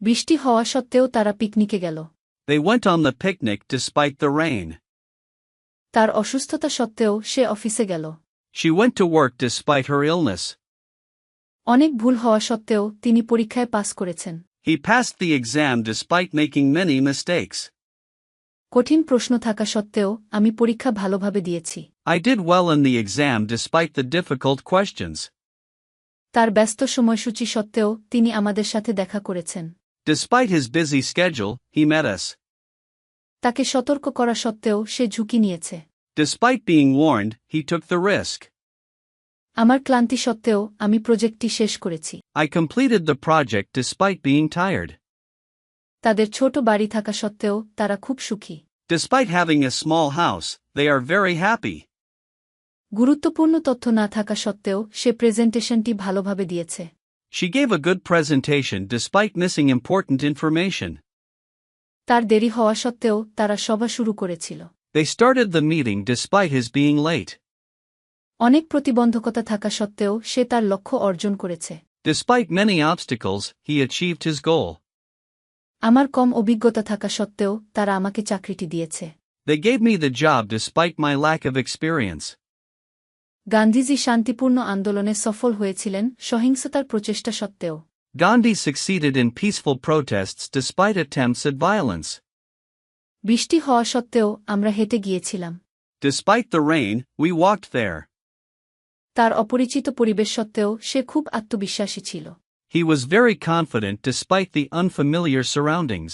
বৃষ্টি হওয়া সত্ত্বেও তারা পিকনিকে গেল They went on the picnic despite the rain. তার অসুস্থতা সত্ত্বেও সে অফিসে গেল She went to work despite her illness. অনেক ভুল হওয়া সত্ত্বেও তিনি পরীক্ষায় পাস করেছেন He passed the exam despite making many mistakes. কঠিন প্রশ্ন থাকা সত্ত্বেও আমি পরীক্ষা ভালোভাবে দিয়েছি I did well in the exam despite the difficult questions. তার ব্যস্ত সময়সূচি সত্ত্বেও তিনি আমাদের সাথে দেখা করেছেন Despite his busy schedule, he met us. তাকে সতর্ক করা সত্ত্বেও সে ঝুঁকি নিয়েছে Despite being warned, he took the risk. আমার ক্লান্তি সত্ত্বেও আমি প্রজেক্টটি শেষ করেছি I completed the project despite being tired. তাদের ছোট বাড়ি থাকা সত্ত্বেও তারা খুব সুখী Despite having a small house, they are very happy. গুরুত্বপূর্ণ তথ্য না থাকা সত্ত্বেও সে প্রেজেন্টেশনটি ভালোভাবে দিয়েছে She gave a good presentation despite missing important information. তার দেরি হওয়া সত্ত্বেও তারা সভা শুরু করেছিল They started the meeting despite his being late. অনেক প্রতিবন্ধকতা থাকা সত্ত্বেও সে তার লক্ষ্য অর্জন করেছে Despite many obstacles, he achieved his goal. আমার কম অভিজ্ঞতা থাকা সত্ত্বেও তারা আমাকে চাকরিটি দিয়েছে They gave me the job despite my lack of experience. Gandhiji শান্তিপূর্ণ আন্দোলনে সফল হয়েছিলেন সহিংসতার প্রচেষ্টা সত্ত্বেও Gandhi succeeded in peaceful protests despite attempts at violence. বৃষ্টি হওয়া সত্ত্বেও আমরা হেঁটে গিয়েছিলাম Despite the rain, we walked there. তার অপরিচিত পরিবেশ সত্ত্বেও সে খুব আত্মবিশ্বাসী ছিল He was very confident despite the unfamiliar surroundings.